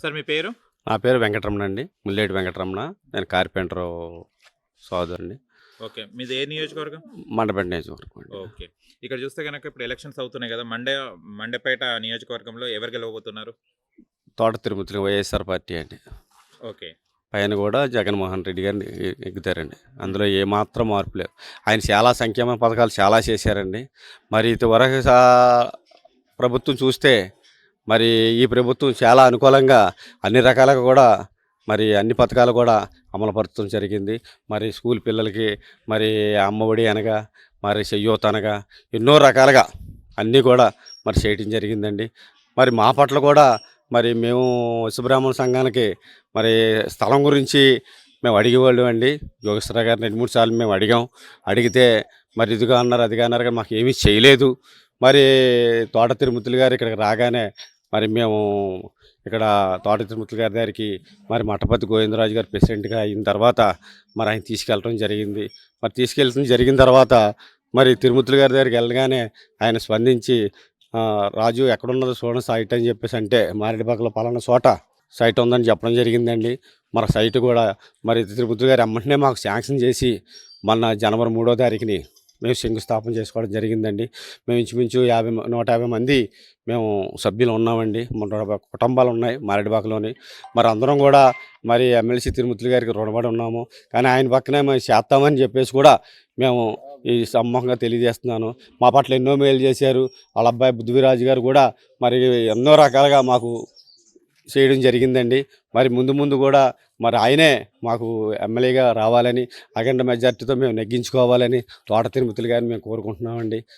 Sir మీ పేరు? నా పేరు వెంకటరమణ అండి. ముల్లేటి వెంకటరమణ. నేను కార్పెంటర్ సోదరుని. ఓకే. మీది ఏ నియోజకవర్గం? మండపేట నియోజకవర్గం అండి. ఓకే. ఇక్కడ చూస్తే కనుక ఇప్పుడు ఎలక్షన్స్ అవుతున్నాయి కదా మండే మండపేట నియోజకవర్గంలో ఎవరు గెలవబోతున్నారు? తోట తిరుమతిలో వైఎస్ఆర్ పార్టీ అండి. ఓకే. పైన కూడా జగన్మోహన్ రెడ్డి గారిని ఎ- ఎక్కుతారండి అందులో ఏమాత్రం మార్పు లేదు ఆయన చాలా సంక్షేమ పథకాలు చాలా చేశారండి. మరి ఇదివరకు ప్రభుత్వం చూస్తే మరి ఈ ప్రభుత్వం చాలా అనుకూలంగా అన్ని రకాలుగా కూడా మరి అన్ని పథకాలు కూడా అమలుపరచడం జరిగింది. మరి స్కూల్ పిల్లలకి మరి అమ్మఒడి అనగా మరి చెయ్యూత అనగా ఎన్నో రకాలుగా అన్నీ కూడా మరి చేయటం జరిగిందండి. మరి మా పట్ల కూడా మరి మేము వసుబ్రాహ్మణ సంఘానికి మరి స్థలం గురించి మేము అడిగేవాళ్ళం అండి. యోగేశ్వర గారిని రెండు మూడు సార్లు మేము అడిగాం. అడిగితే మరి ఇదిగా అన్నారు అదిగా అన్నారు కానీ మాకు ఏమీ చేయలేదు. మరి తోట తిరుమతులు గారు ఇక్కడికి రాగానే మరి మేము ఇక్కడ తోట తిరుమతులు గారి దగ్గరికి మరి మఠపతి గోవిందరాజు గారు ప్రెసిడెంట్గా అయిన తర్వాత మరి ఆయన తీసుకెళ్ళడం జరిగింది. మరి తీసుకెళ్ళడం జరిగిన తర్వాత మరి తిరుమతులు గారి దగ్గరికి వెళ్ళగానే ఆయన స్పందించి రాజు ఎక్కడున్నదో చూడండి సైట్ అని చెప్పేసి అంటే మారేడుపాకలో పలానా చోట సైట్ ఉందని చెప్పడం జరిగిందండి. మరి సైట్ కూడా మరి తిరుపతి గారు వెంటనే మాకు శాంక్షన్ చేసి మొన్న జనవరి మూడో తారీఖుని మేము శంకుస్థాపన చేసుకోవడం జరిగిందండి. మేము ఇంచుమించు యాభై మ- నూట యాభై మంది మేము సభ్యులు ఉన్నామండి. మన కుటుంబాలు ఉన్నాయి మారేడుబాకలోని. మరి అందరం కూడా మరి ఎమ్మెల్సీ తిరుమతులు గారికి రుణపడి ఉన్నాము. కానీ ఆయన పక్కనే మేము చేస్తామని చెప్పేసి కూడా మేము ఈ సమ్మోహంగా తెలియజేస్తున్నాను. మా పట్ల ఎన్నో మేలు చేశారు. వాళ్ళ అబ్బాయి బుద్ధివిరాజు గారు కూడా మరి ఎన్నో రకాలుగా మాకు చేయడం జరిగిందండి. మరి ముందు ముందు కూడా మరి ఆయనే మాకు ఎమ్మెల్యేగా రావాలని అఖండ మెజార్టీతో మేము నెగ్గించుకోవాలని తోట తిరుమతులు గారిని మేము కోరుకుంటున్నామండి.